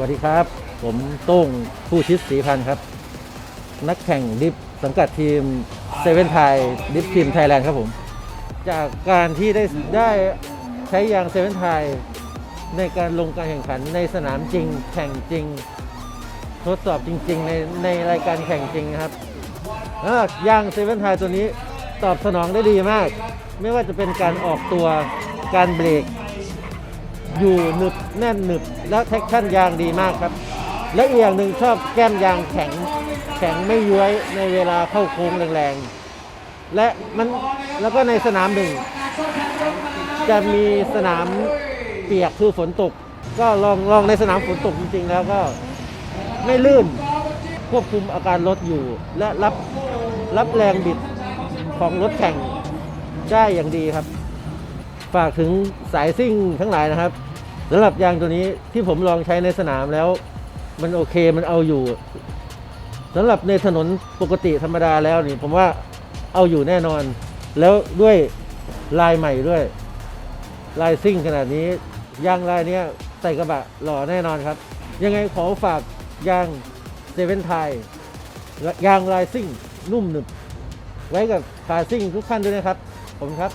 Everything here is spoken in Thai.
วัสดีครับ ผมโต้งผู้ชิดศรีพันธ์ครับ นักแข่งดิฟสังกัดทีมเซเว่นไทยดิฟทีมไทยแลนด์ครับผม จากการที่ได้ได้ใช้ยางเซเว่นไทยในการลงการแข่งขันในสนามจริง แข่งจริง ทดสอบจริง ๆ ในในรายการแข่งจริงครับยางเซเว่นไทยตัวนี้ตอบสนองได้ดีมาก ไม่ว่าจะเป็นการออกตัวการเบรก อยู่หนึบแน่นหนึบแล้วแท็กชั่นยางดีมากครับ และอีกอย่างหนึ่งชอบแก้มยางแข็งแข็งไม่ย้วยในเวลาเข้าโค้งแรงๆ และมันแล้วก็ในสนามหนึ่ง จะมีสนามเปียกคือฝนตก ก็ลองลองในสนามฝนตกจริงๆ แล้วก็ไม่ลื่นควบคุมอาการรถอยู่ และรับรับแรงบิดของรถแข่งได้อย่างดีครับ ฝากถึงสายซิ่งทั้งหลายนะครับสำหรับยางตัวนี้ที่ผมลองใช้ในสนามแล้ว มันโอเคมันเอาอยู่สำหรับในถนนปกติธรรมดาแล้วนี่ผมว่าเอาอยู่แน่นอน แล้วด้วยลายใหม่ด้วย ลายซิ่งขนาดนี้ยางลายนี้ใส่กระบะหล่อแน่นอนครับ ยังไงขอฝากยางเซเว่นไทยยางลายซิ่งนุ่มหนึบไว้กับขาซิ่งทุกท่านด้วยนะครับ ผมครับ